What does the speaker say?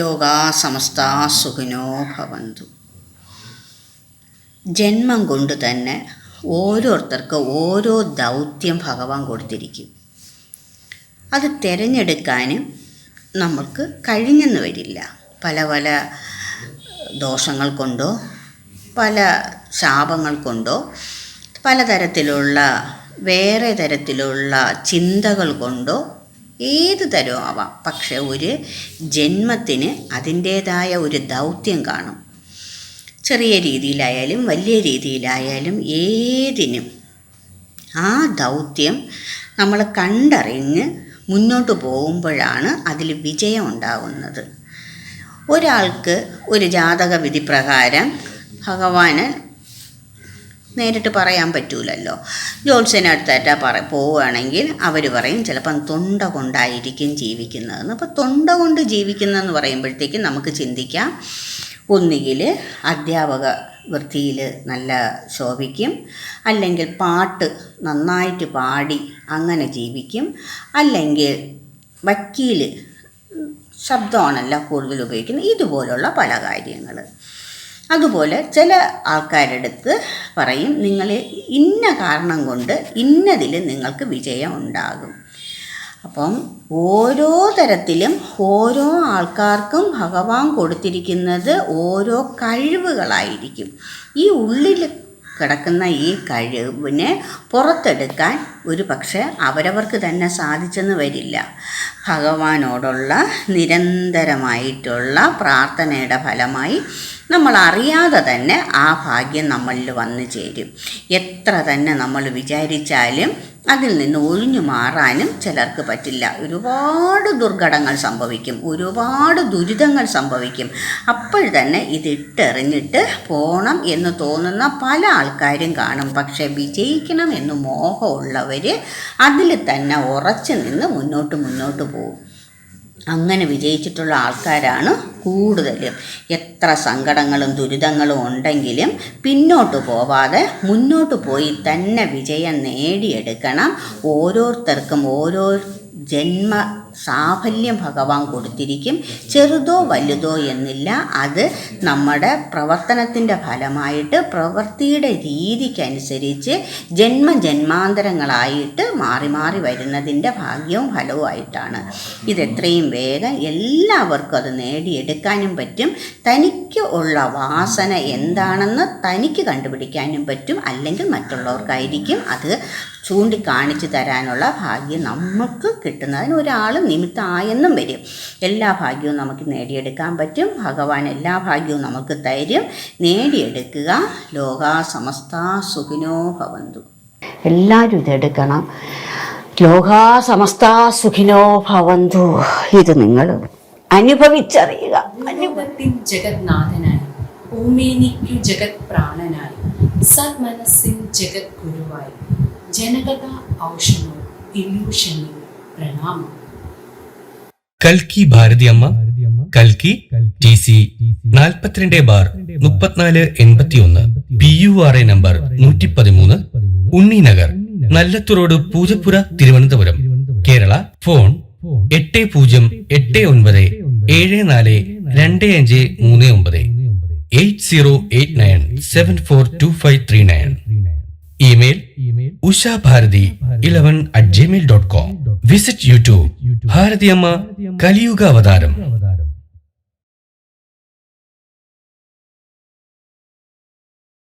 ലോകാ സമസ്ത സുഖിനോ ഭവന്തു. ജന്മം കൊണ്ട് തന്നെ ഓരോരുത്തർക്ക് ഓരോ ദൗത്യം ഭഗവാൻ കൊടുത്തിരിക്കും. അത് തിരഞ്ഞെടുക്കാനും നമ്മൾക്ക് കഴിഞ്ഞെന്ന് വരില്ല. പല പല ദോഷങ്ങൾ കൊണ്ടോ പല ശാപങ്ങൾ കൊണ്ടോ പലതരത്തിലുള്ള വേറെ തരത്തിലുള്ള ചിന്തകൾ കൊണ്ടോ ഏത് തരവും ആവാം. പക്ഷെ ഒരു ജന്മത്തിന് അതിന്റേതായ ഒരു ദൗത്യം കാണും. ചെറിയ രീതിയിലായാലും വലിയ രീതിയിലായാലും ഏതിനും ആ ദൗത്യം നമ്മൾ കണ്ടറിഞ്ഞ് മുന്നോട്ട് പോകുമ്പോഴാണ് അതിൽ വിജയം ഉണ്ടാകുന്നത്. ഒരാൾക്ക് ഒരു ജാതക വിധി പ്രകാരം ഭഗവാന് നേരിട്ട് പറയാൻ പറ്റൂലല്ലോ. ജോത്സ്യനടുത്തേറ്റ പറ പോവുകയാണെങ്കിൽ അവർ പറയും ചിലപ്പം തൊണ്ട കൊണ്ടായിരിക്കും ജീവിക്കുന്നതെന്ന്. അപ്പോൾ തൊണ്ട കൊണ്ട് ജീവിക്കുന്നതെന്ന് പറയുമ്പോഴത്തേക്കും നമുക്ക് ചിന്തിക്കാം ഒന്നുകിൽ അധ്യാപക വൃത്തിയിൽ നല്ല ശോഭിക്കും അല്ലെങ്കിൽ പാട്ട് നന്നായിട്ട് പാടി അങ്ങനെ ജീവിക്കും അല്ലെങ്കിൽ വക്കീൽ ശബ്ദമാണല്ലോ കൂടുതൽ ഉപയോഗിക്കുന്നത്. ഇതുപോലുള്ള പല കാര്യങ്ങൾ. അതുപോലെ ചില ആൾക്കാരുടെ അടുത്ത് പറയും നിങ്ങൾ ഇന്ന കാരണം കൊണ്ട് ഇന്നതിൽ നിങ്ങൾക്ക് വിജയം ഉണ്ടാകും. അപ്പം ഓരോ തരത്തിലും ഓരോ ആൾക്കാർക്കും ഭഗവാൻ കൊടുത്തിരിക്കുന്നത് ഓരോ കഴിവുകളായിരിക്കും. ഈ ഉള്ളിൽ കിടക്കുന്ന ഈ കഴിവിനെ പുറത്തെടുക്കാൻ ഒരു പക്ഷേ അവരവർക്ക് തന്നെ സാധിച്ചെന്ന് വരില്ല. ഭഗവാനോടുള്ള നിരന്തരമായിട്ടുള്ള പ്രാർത്ഥനയുടെ ഫലമായി നമ്മൾ അറിയാതെ തന്നെ ആ ഭാഗ്യം നമ്മളിൽ വന്നു ചേരും. എത്ര തന്നെ നമ്മൾ വിചാരിച്ചാലും അതിൽ നിന്ന് ഒഴിഞ്ഞു മാറാനും ചിലർക്ക് പറ്റില്ല. ഒരുപാട് ദുർഘടങ്ങൾ സംഭവിക്കും. ഒരുപാട് ദുരിതങ്ങൾ സംഭവിക്കും. അപ്പോൾ തന്നെ ഇതിട്ടെറിഞ്ഞിട്ട് പോകണം എന്ന് തോന്നുന്ന പല ആൾക്കാരും കാണും. പക്ഷേ വിജയിക്കണം എന്ന് മോഹമുള്ളവർ അതിൽ തന്നെ ഉറച്ചു നിന്ന് മുന്നോട്ട് മുന്നോട്ട് പോകും അങ്ങനെ വിജയിച്ചിട്ടുള്ള ആൾക്കാരാണ് കൂടുതലും. എത്ര സങ്കടങ്ങളും ദുരിതങ്ങളും ഉണ്ടെങ്കിലും പിന്നോട്ട് പോവാതെ മുന്നോട്ട് പോയി തന്നെ വിജയം നേടിയെടുക്കണം. ഓരോരുത്തർക്കും ഓരോ ജന്മ സാഫല്യം ഭഗവാൻ കൊടുത്തിരിക്കും. ചെറുതോ വലുതോ എന്നില്ല. അത് നമ്മുടെ പ്രവർത്തനത്തിന്റെ ഫലമായിട്ട് പ്രവൃത്തിയുടെ രീതിക്കനുസരിച്ച് ജന്മ ജന്മാന്തരങ്ങളായിട്ട് മാറി മാറി വരുന്നതിന്റെ ഭാഗ്യവും ഫലവുമായിട്ടാണ്. ഇതെത്രയും വേഗം എല്ലാവർക്കും അത് നേടിയെടുക്കാനും പറ്റും. തനിക്ക് ഉള്ള വാസന എന്താണെന്ന് തനിക്ക് കണ്ടുപിടിക്കാനും പറ്റും. അല്ലെങ്കിൽ മറ്റുള്ളവർക്കായിരിക്കും അത് ചൂണ്ടിക്കാണിച്ചു തരാനുള്ള ഭാഗ്യം നമുക്ക് കിട്ടുന്നതിന് ഒരാൾ നിമിത്തമായെന്നും വരും. എല്ലാ ഭാഗ്യവും നമുക്ക് നേടിയെടുക്കാൻ പറ്റും. ഭഗവാൻ എല്ലാ ഭാഗ്യവും നമുക്ക് തരും. നേടിയെടുക്കുക. ലോകാ സമസ്ത സുഖിനോ ഭവന്തു. എല്ലാവരും ഇതെടുക്കണം ലോകാ സമസ്ത സുഖിനോ ഭവന്തു. ഇത് നിങ്ങൾ അനുഭവിച്ചറിയുക. അനുഭവത്തിൻ ജഗന്നാഥനായി ഭൂമേനിക്കു ജഗത് പ്രാണനായി സന്മനസ്സിൻ ജഗത് ഗുരുവായി ജനകഥ ഔഷധം ഇല്യൂഷനിൽ പ്രണാമം. കൽക്കി ഭാരതിയമ്മ കൽക്കി ടി സി നാൽപ്പത്തിരണ്ട് ബാർ മുപ്പത്തിനാല് എൺപത്തിയൊന്ന്. P U R A number നൂറ്റി പതിമൂന്ന് ഉണ്ണി നഗർ റോഡ് പൂജപ്പുര തിരുവനന്തപുരം. കേരള ഫോൺ എട്ട് പൂജ്യം എട്ട് ഒൻപത് ഏഴ് നാല് രണ്ട് അഞ്ച് മൂന്ന് ഒമ്പത്. Eight zero eight nine seven four two five three nine. Email Usha Bharathi eleven at Gmail dot com visit YouTube Bharathiyamma Kaliyuga Avataram.